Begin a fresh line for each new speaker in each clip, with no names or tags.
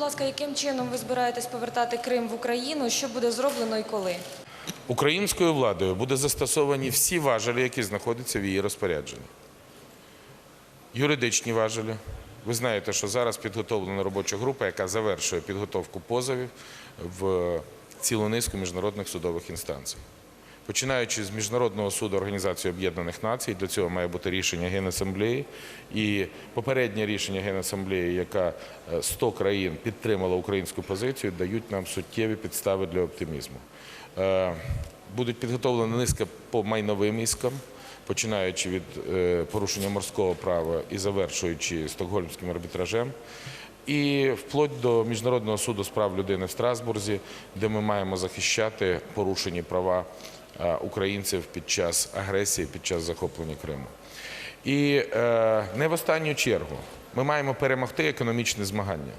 будь ласка, яким чином ви збираєтесь повертати Крим в Україну? Що буде зроблено і коли?
Українською владою буде застосовані всі важелі, які знаходяться в її розпорядженні. Юридичні важелі. Ви знаєте, що зараз підготовлена робоча група, яка завершує підготовку позовів в цілу низку міжнародних судових інстанцій. Починаючи з Міжнародного суду Організації Об'єднаних Націй, для цього має бути рішення Генасамблеї. І попереднє рішення Генасамблеї, яка е, 100 країн підтримала українську позицію, дають нам суттєві підстави для оптимізму. Е, Будуть підготовлена низка по майновим іскам, починаючи від е, порушення морського права і завершуючи стокгольмським арбітражем. І вплоть до Міжнародного суду з прав людини в Страсбурзі, де ми маємо захищати порушені права е, українців під час агресії, під час захоплення Криму. І е, не в останню чергу ми маємо перемогти економічне змагання.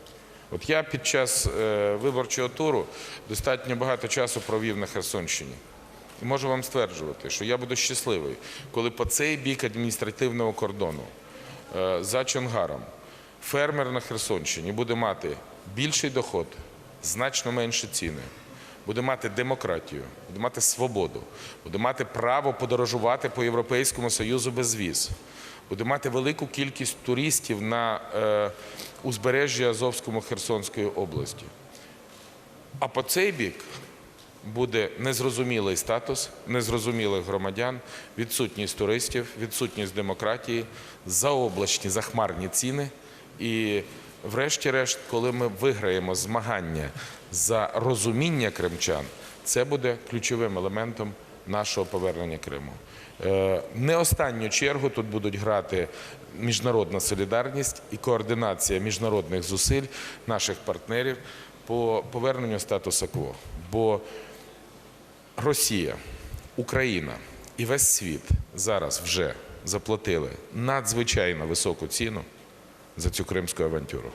От я під час е, виборчого туру достатньо багато часу провів на Херсонщині. І можу вам стверджувати, що я буду щасливий, коли по цей бік адміністративного кордону за Чонгаром фермер на Херсонщині буде мати більший доход, значно менші ціни, буде мати демократію, буде мати свободу, буде мати право подорожувати по Європейському Союзу без віз, буде мати велику кількість туристів на е, узбережжі Азовському Херсонської області. А по цей бік буде незрозумілий статус незрозумілих громадян, відсутність туристів, відсутність демократії, заоблачні захмарні ціни. І, врешті-решт, коли ми виграємо змагання за розуміння кримчан, це буде ключовим елементом нашого повернення Криму. Е, Не останню чергу тут будуть грати міжнародна солідарність і координація міжнародних зусиль наших партнерів по поверненню статусу кво. Бо Росія, Україна і весь світ зараз вже заплатили надзвичайно високу ціну за цю кримську авантюру.